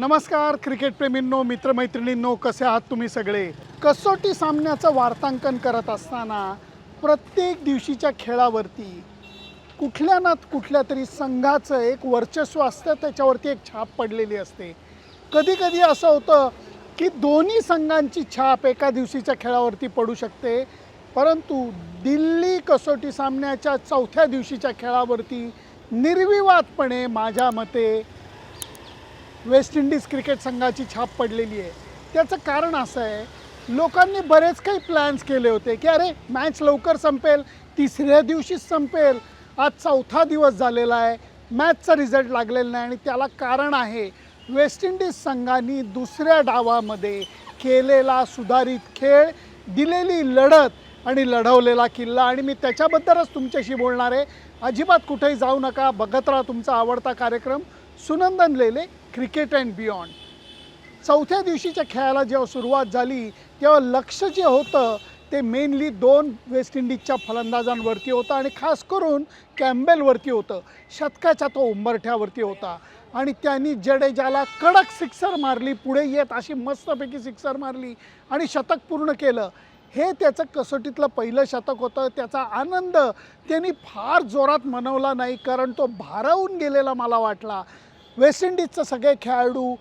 नमस्कार क्रिकेटप्रेमींनो मित्रमैत्रिणींनो कसे आहात तुम्ही सगळे? कसोटी सामन्याचं वार्तांकन करत असताना प्रत्येक दिवशीच्या खेळावरती कुठल्या ना कुठल्या तरी संघाचं एक वर्चस्व असतं त्याच्यावरती एक छाप पडलेली असते. कधीकधी असं होतं की दोन्ही संघांची छाप एका दिवशीच्या खेळावरती पडू शकते परंतु दिल्ली कसोटी सामन्याच्या चौथ्या दिवशीच्या खेळावरती निर्विवादपणे माझ्या मते वेस्ट इंडिज क्रिकेट संघाची छाप पडलेली आहे. त्याचं कारण असं आहे लोकांनी बरेच काही प्लॅन्स केले होते की अरे मॅच लवकर संपेल तिसऱ्या दिवशीच संपेल आज चौथा दिवस झालेला आहे मॅचचा रिझल्ट लागलेला नाही आणि त्याला कारण आहे वेस्ट इंडिज संघाने दुसऱ्या डावामध्ये केलेला सुधारित खेळ दिलेली लढत आणि लढवलेला किल्ला. आणि मी त्याच्याबद्दलच तुमच्याशी बोलणार आहे. अजिबात कुठेही जाऊ नका बघत राहा तुमचा आवडता कार्यक्रम. Sunandan Lele cricket and beyond चौथ्या दिवशीच्या खेळाला जेव्हा सुरुवात झाली तेव्हा लक्ष जे होतं ते मेनली दोन वेस्ट इंडिजच्या फलंदाजांवरती होतं आणि खास करून कॅम्बेलवरती होतं. शतकाच्या तो उंबरठ्यावरती होता. आणि त्यांनी जडेजाला कडक सिक्सर मारली पुढे येत अशी मस्तपैकी सिक्सर मारली आणि शतक पूर्ण केलं. हे त्याचं कसोटीतलं पहिलं शतक होतं. त्याचा आनंद त्यांनी फार जोरात मनवला नाही कारण तो भारावून गेलेला मला वाटला. वेस्ट इंडिजचं सगळे खेळाडू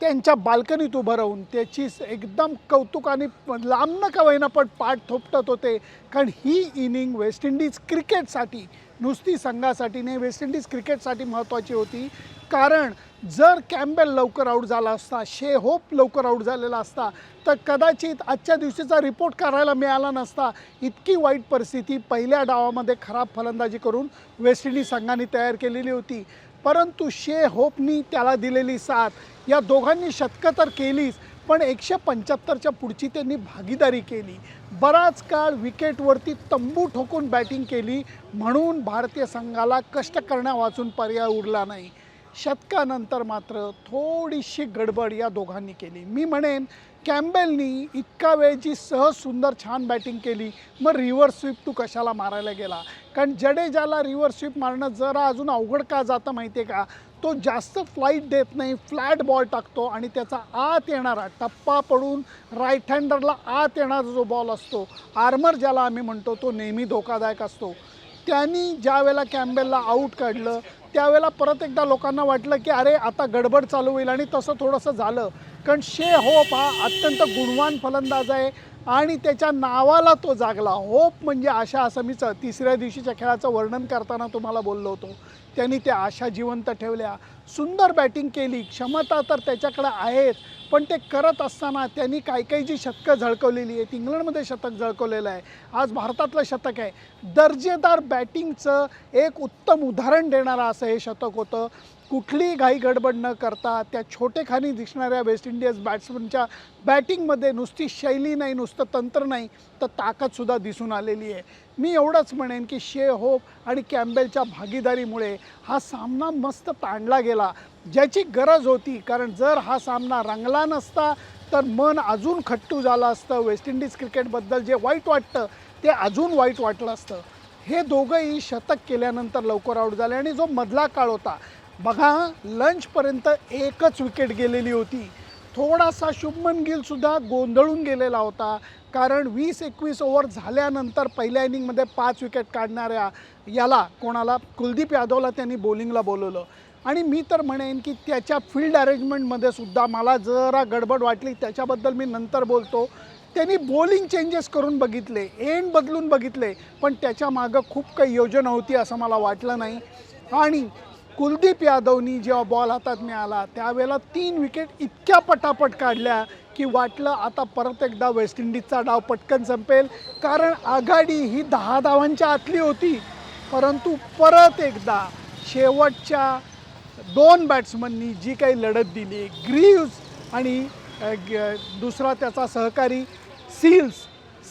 त्यांच्या बाल्कनीत उभं राहून त्याची एकदम कौतुकाने लांब का होईना पण पाठ थोपटत होते. कारण ही इनिंग वेस्ट इंडिज क्रिकेटसाठी नुसती संघासाठी नाही वेस्ट इंडिज क्रिकेटसाठी महत्त्वाची होती. कारण जर कॅम्बेल लवकर आऊट झाला असता शे होप लवकर आऊट झालेला असता तर कदाचित आजच्या दिवशीचा रिपोर्ट करायला मिळाला नसता. इतकी वाईट परिस्थिती पहिल्या डावामध्ये खराब फलंदाजी करून वेस्ट इंडिज संघाने तयार केलेली होती. परंतु शे होपनी त्याला दिलेली साथ. या दोघांनी शतकं तर केलीच पण एकशे पंच्याहत्तरच्या पुढची त्यांनी भागीदारी केली. बराच काळ विकेटवरती तंबू ठोकून बॅटिंग केली म्हणून भारतीय संघाला कष्ट करण्यावाचून पर्याय उरला नाही. शतकानंतर मात्र थोडीशी गडबड या दोघांनी केली. मी म्हणेन कॅम्बेलनी इतका वेळ जी सहज सुंदर छान बॅटिंग केली मग रिव्हर्स स्वीप तू कशाला मारायला गेला? कारण जडेजाला रिव्हर्स स्वीप मारणं जरा अजून अवघड का जातं माहिती आहे का? तो जास्त फ्लाईट देत नाही फ्लॅट बॉल टाकतो आणि त्याचा आत येणारा टप्पा पडून राईट हँडरला आत येणारा जो बॉल असतो आर्मर ज्याला आम्ही म्हणतो तो नेहमी धोकादायक असतो. त्यांनी ज्या वेळेला कॅम्बेलला आऊट काढलं त्यावेळेला परत एकदा लोकांना वाटलं की अरे आता गडबड चालू होईल आणि तसं थोडंसं झालं. कारण शे होप हा अत्यंत गुणवान फलंदाज आहे आणि त्याच्या नावाला तो जागला. होप म्हणजे आशा असं मी च- तिसऱ्या दिवशीच्या खेळाचं वर्णन करताना तुम्हाला बोललो होतो. त्यांनी त्या आशा जिवंत ठेवल्या. सुंदर बॅटिंग केली. क्षमता तर त्याच्याकडे आहेत पण ते करत असताना त्यांनी काही काही जी शतकं झळकवलेली आहेत इंग्लंडमध्ये शतक झळकवलेलं आहे. आज भारतातलं शतक आहे. दर्जेदार बॅटिंगचं एक उत्तम उदाहरण देणारं असं हे शतक होतं. कुठलीही घाई गडबड न करता त्या छोटेखानी दिसणाऱ्या वेस्ट इंडियज बॅट्समनच्या बॅटिंगमध्ये नुसती शैली नाही नुसतं तंत्र नाही तर ताकदसुद्धा दिसून आलेली आहे. मी एवढंच म्हणेन की शे होप आणि कॅम्बेलच्या भागीदारीमुळे हा सामना मस्त ताणला गेला. ज्याची गरज होती कारण जर हा सामना रंगला नसता तर मन अजून खट्टू झालं असतं. वेस्ट इंडिज क्रिकेटबद्दल जे वाईट वाटतं ते अजून वाईट वाटलं असतं. हे दोघंही शतक केल्यानंतर लवकर आऊट झाले आणि जो मधला काळ होता बघा लंचपर्यंत एकच विकेट गेलेली होती. थोडासा शुभमन गिलसुद्धा गोंधळून गेलेला होता. कारण वीस एकवीस ओव्हर झाल्यानंतर पहिल्या इनिंगमध्ये पाच विकेट काढणाऱ्या याला कोणाला? कुलदीप यादवला त्यांनी बॉलिंगला बोलवलं. आणि मी तर म्हणेन की त्याच्या फील्ड अरेंजमेंटमध्ये सुद्धा मला जरा गडबड वाटली. त्याच्याबद्दल मी नंतर बोलतो. त्यांनी बॉलिंग चेंजेस करून बघितले एंड बदलून बघितले. पण त्याच्या मागं खूप काही योजना होती असं मला वाटलं नाही. आणि कुलदीप यादवनी जेव्हा बॉल हातात मिळाला त्यावेळेला तीन विकेट इतक्या पटापट काढल्या की वाटलं आता परत एकदा वेस्ट इंडिजचा डाव पटकन संपेल. कारण आघाडी ही दहा धावांच्या आतली होती. परंतु परत एकदा शेवटच्या दोन बॅट्समननी जी काही लढत दिली ग्रीव्ज आणि ग- दुसरा त्याचा सहकारी सील्स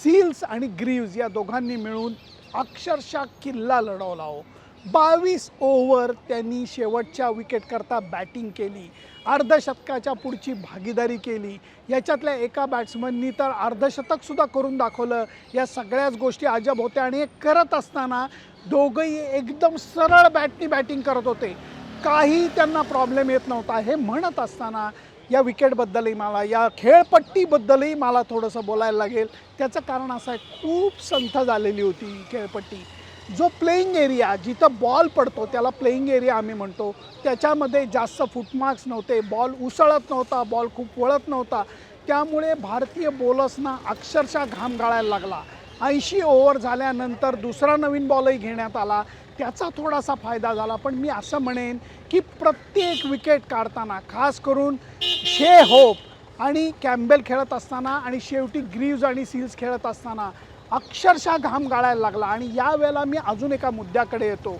सील्स आणि ग्रीव्ज या दोघांनी मिळून अक्षरशः किल्ला लढवला हो. बावीस ओव्हर त्यांनी शेवटच्या विकेटकरता बॅटिंग केली. अर्धशतकाच्या पुढची भागीदारी केली. याच्यातल्या एका बॅट्समननी तर अर्धशतकसुद्धा करून दाखवलं. या सगळ्याच गोष्टी अजब होत्या आणि हे करत असताना दोघंही एकदम सरळ बॅटनी बॅटिंग करत होते. काही त्यांना प्रॉब्लेम येत नव्हता. हे म्हणत असताना या विकेटबद्दलही मला या खेळपट्टीबद्दलही मला थोडंसं बोलायला लागेल. त्याचं कारण असं आहे खूप संथ झालेली होती खेळपट्टी. जो प्लेईंग एरिया जिथं बॉल पडतो त्याला प्लेईंग एरिया आम्ही म्हणतो. त्याच्यामध्ये जास्त फुटमार्क्स नव्हते बॉल उसळत नव्हता बॉल खूप वळत नव्हता. त्यामुळे भारतीय बॉलर्सना अक्षरशः घाम गाळायला लागला. ऐंशी ओव्हर झाल्यानंतर दुसरा नवीन बॉलही घेण्यात आला. त्याचा थोडासा फायदा झाला पण मी असं म्हणेन की प्रत्येक विकेट काढताना खास करून शे होप आणि कॅम्बेल खेळत असताना आणि शेवटी ग्रीव्ज आणि सील्स खेळत असताना अक्षरशः घाम गाळायला लागला आणि यावेळेला मी अजून एका मुद्द्याकडे येतो.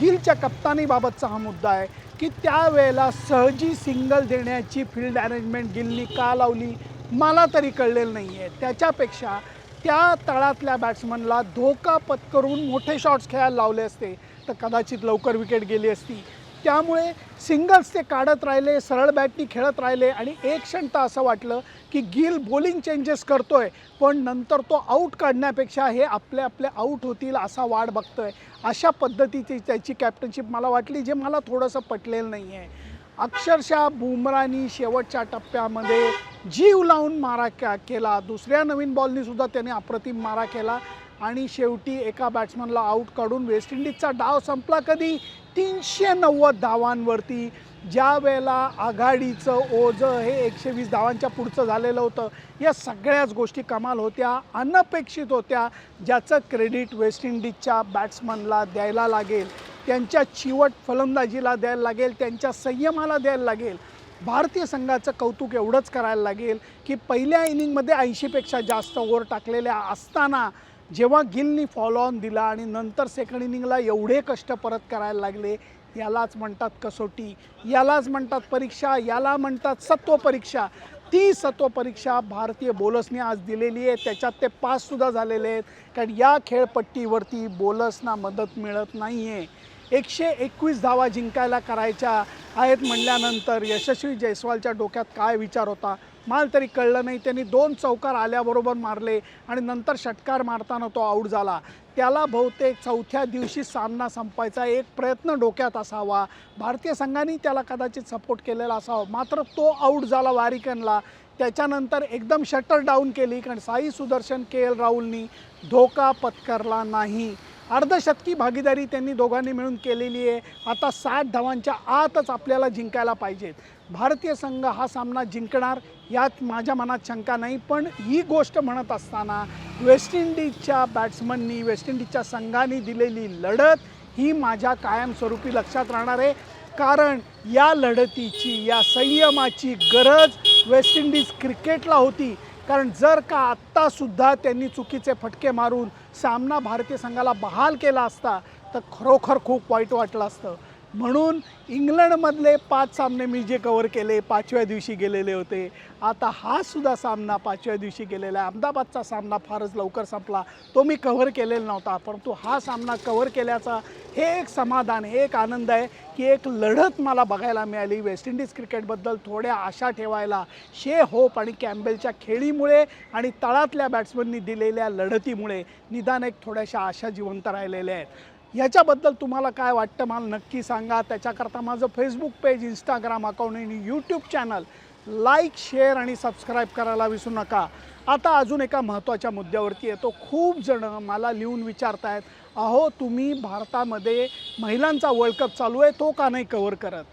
गिलच्या कप्तानीबाबतचा हा मुद्दा आहे की त्यावेळेला सहजी सिंगल देण्याची फील्ड अरेंजमेंट गिलनी का लावली? मला तरी कळलेलं नाही आहे त्याच्यापेक्षा त्या तळातल्या बॅट्समनला धोका पत्करून मोठे शॉट्स खेळायला लावले असते. तर कदाचित लवकर विकेट गेली असती. त्यामुळे सिंगल्स ते काढत राहिले सरळ बॅटनी खेळत राहिले आणि एक क्षण तर असं वाटलं की गिल बॉलिंग चेंजेस करतो आहे पण नंतर तो आऊट काढण्यापेक्षा हे आपले आपले आऊट होतील असा वाट आहे अशा पद्धतीची त्याची कॅप्टनशिप मला वाटली जे मला थोडंसं पटलेलं नाही आहे अक्षरशः बुमरानी शेवटच्या टप्प्यामध्ये जीव लावून मारा केला. दुसऱ्या नवीन बॉलनीसुद्धा त्याने अप्रतिम मारा केला. आणि शेवटी एका बॅट्समनला आऊट काढून वेस्ट इंडिजचा डाव संपला कधी? तीनशे नव्वद धावांवरती. ज्या वेळेला आघाडीचं ओझं हे एकशे वीस धावांच्या पुढचं झालेलं होतं या सगळ्याच गोष्टी कमाल होत्या अनपेक्षित होत्या ज्याचं क्रेडिट वेस्ट इंडिजच्या बॅट्समनला द्यायला लागेल. त्यांच्या चिवट फलंदाजीला द्यायला लागेल त्यांच्या संयमाला द्यायला लागेल. भारतीय संघाचं कौतुक एवढंच करायला लागेल की पहिल्या इनिंगमध्ये ऐंशीपेक्षा जास्त ओव्हर टाकलेल्या असताना जेव्हा गिलनी फॉलो ऑन दिला आणि नंतर सेकंड इनिंगला एवढे कष्ट परत करायला लागले यालाच म्हणतात कसोटी यालाच म्हणतात परीक्षा याला म्हणतात सत्व परीक्षा. ती सत्व परीक्षा भारतीय बॉलर्सने आज दिलेली आहे. त्याच्यात ते पाससुद्धा झालेले आहेत. कारण या खेळपट्टीवरती बॉलर्सना मदत मिळत नाही आहे एकशे एकवीस धावा जिंकायला करायच्या आहेत म्हणल्यानंतर यशस्वी जयस्वालच्या डोक्यात काय विचार होता? माल तरी कळलं नाही. त्यांनी दोन चौकार आल्याबरोबर मारले आणि नंतर षटकार मारताना तो आऊट झाला. त्याला बहुतेक चौथ्या दिवशी सामना संपायचा एक प्रयत्न डोक्यात असावा. भारतीय संघाने त्याला कदाचित सपोर्ट केलेला असावा. मात्र तो आऊट झाला वारिकनला. त्याच्यानंतर एकदम शटर डाऊन केली. कारण साई सुदर्शन के एल राहुलनी धोका पत्करला नाही. अर्धशतकी भागीदारी त्यांनी दोघांनी मिळून केलेली आहे. आता साठ धावांच्या आतच आपल्याला जिंकायला पाहिजेत भारतीय संघ हा सामना जिंकणार यात माझ्या मनात शंका नाही पण ही गोष्ट म्हणत असताना वेस्ट इंडिजच्या बॅट्समननी वेस्ट इंडिजच्या संघाने दिलेली लढत ही माझ्या कायमस्वरूपी लक्षात राहणार आहे. कारण या लढतीची या संयमाची गरज वेस्ट इंडिज क्रिकेटला होती. कारण जर का आत्तासुद्धा त्यांनी चुकीचे फटके मारून सामना भारतीय संघाला बहाल केला असता तर खरोखर खूप वाईट वाटलं असतं. म्हणून इंग्लंडमधले पाच सामने मी जे कवर केले पाचव्या दिवशी गेलेले होते. आता हा सुद्धा सामना पाचव्या दिवशी गेलेला आहे. अहमदाबादचा सामना फारच लवकर संपला. तो मी कव्हर केलेला नव्हता परंतु हा सामना कव्हर केल्याचा हे एक समाधान हे एक आनंद आहे की एक लढत मला बघायला मिळाली. वेस्ट इंडिज क्रिकेटबद्दल थोड्या आशा ठेवायला शे होप आणि कॅम्बेलच्या खेळीमुळे आणि तळातल्या बॅट्समननी दिलेल्या लढतीमुळे निदान एक थोड्याशा आशा जिवंत राहिलेल्या आहेत. ह्याच्याबद्दल तुम्हाला काय वाटतं मला नक्की सांगा. त्याच्याकरता माझं फेसबुक पेज इंस्टाग्राम अकाउंट आणि यूट्यूब चॅनल लाईक शेअर आणि सबस्क्राईब करायला विसरू नका. आता अजून एका महत्त्वाच्या मुद्द्यावरती येतो. खूप जणं मला लिहून विचारतायत अहो तुम्ही भारतामध्ये महिलांचा वर्ल्ड कप चालू आहे तो का नाही कवर करत?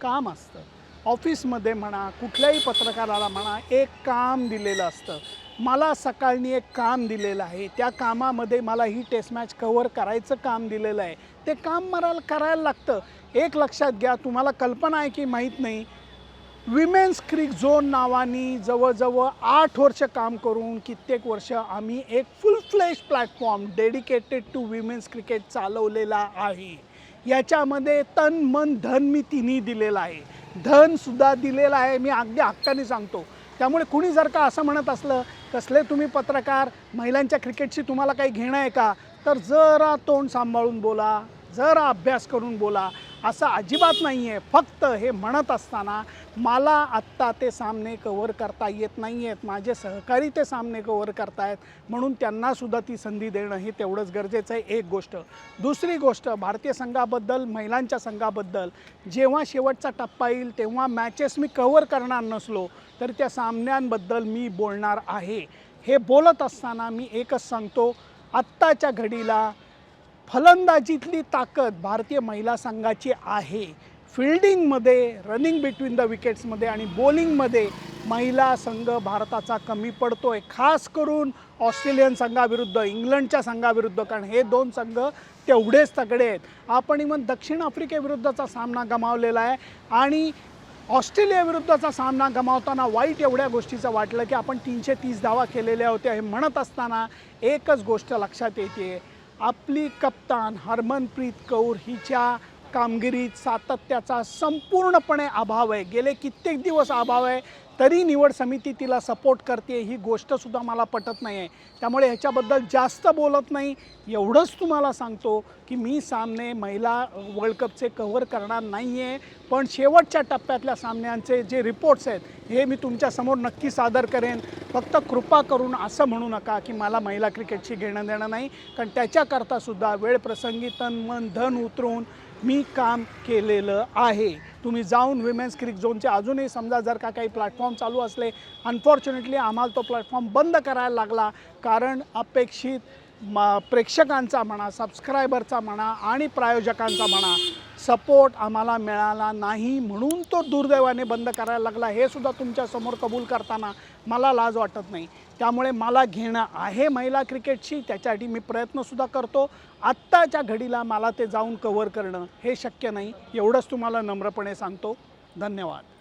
काम असतं. ऑफिसमध्ये म्हणा कुठल्याही पत्रकाराला म्हणा एक काम दिलेलं असतं. मला सकाळनी एक काम दिलेलं आहे. त्या कामामध्ये मला ही टेस्ट मॅच कवर करायचं काम दिलेलं आहे. ते काम मला करायला लागतं. एक लक्षात घ्या तुम्हाला कल्पना आहे की माहीत नाही विमेन्स क्रिक झोन नावानी जवळजवळ आठ वर्ष काम करून कित्येक वर्ष आम्ही एक full fledged platform dedicated to women's cricket चालवलेला आहे. याच्यामध्ये तन मन धन मी तिन्ही दिलेलं आहे. धनसुद्धा दिलेलं आहे. मी अगदी हक्काने सांगतो. त्यामुळे कुणी जर का असं म्हणत असलं कसले तुम्ही पत्रकार? महिलांच्या क्रिकेटशी तुम्हाला काही घेणं आहे का? तर जरा तोंड सांभाळून बोला जरा अभ्यास करून बोला. असं अजिबात नाही आहे फक्त हे म्हणत असताना मला आत्ता ते सामने कव्हर करता येत नाही आहेत माझे सहकारी ते सामने कव्हर करतायत. म्हणून त्यांनासुद्धा ती संधी देणं हे तेवढंच गरजेचं आहे. एक गोष्ट. दुसरी गोष्ट भारतीय संघाबद्दल महिलांच्या संघाबद्दल जेव्हा शेवटचा टप्पा येईल तेव्हा मॅचेस मी कव्हर करणार नसलो तर त्या सामन्यांबद्दल मी बोलणार आहे. हे बोलत असताना मी एकच सांगतो आत्ताच्या घडीला फलंदाजीतली ताकद भारतीय महिला संघाची आहे. फिल्डिंगमध्ये रनिंग बिटवीन द विकेट्समध्ये आणि बॉलिंगमध्ये महिला संघ भारताचा कमी पडतो आहे खास करून ऑस्ट्रेलियन संघाविरुद्ध इंग्लंडच्या संघाविरुद्ध कारण हे दोन संघ तेवढेच तगडे आहेत. आपण इवन दक्षिण आफ्रिकेविरुद्धचा सामना गमावलेला आहे आणि ऑस्ट्रेलियाविरुद्धचा सामना गमावताना वाईट एवढ्या गोष्टीचं वाटलं की आपण तीनशे तीस धावा केलेल्या होत्या हे म्हणत असताना एकच गोष्ट लक्षात येते आपली कप्तान हरमनप्रीत कौर हिच्या कामगिरीत सातत्याचा संपूर्णपणे अभाव आहे. गेले कित्येक दिवस अभाव आहे. तरी निवड समिती तिला सपोर्ट करते ही गोष्टसुद्धा मला पटत नाही आहे त्यामुळे ह्याच्याबद्दल जास्त बोलत नाही. एवढंच तुम्हाला सांगतो की मी सामने महिला वर्ल्ड कपचे कव्हर करणार नाही आहे पण शेवटच्या टप्प्यातल्या सामन्यांचे जे रिपोर्ट्स आहेत हे मी तुमच्यासमोर नक्की सादर करेन. फक्त कृपा करून असं म्हणू नका की मला महिला क्रिकेटशी घेणं देणं नाही. कारण त्याच्याकरतासुद्धा वेळ प्रसंगी तन मन धन उतरून मी काम केलेलं आहे. तुम्ही जाऊन विमेन्स क्रिक झोनचे अजूनही समजा जर का काही प्लॅटफॉर्म चालू असले अनफॉर्च्युनेटली आम्हाला तो प्लॅटफॉर्म बंद करायला लागला. कारण अपेक्षित म प्रेक्षकांचा म्हणा सबस्क्रायबरचा म्हणा आणि प्रायोजकांचा म्हणा सपोर्ट आम्हाला मिळाला नाही म्हणून तो दुर्दैवाने बंद करायला लागला. हे सुद्धा तुमच्यासमोर कबूल करताना मला लाज वाटत नाही. त्यामुळे मला घेणं आहे महिला क्रिकेटशी त्याच्यासाठी मी प्रयत्नसुद्धा करतो. आत्ताच्या घडीला मला ते जाऊन कव्हर करणं हे शक्य नाही. एवढंच तुम्हाला नम्रपणे सांगतो. धन्यवाद.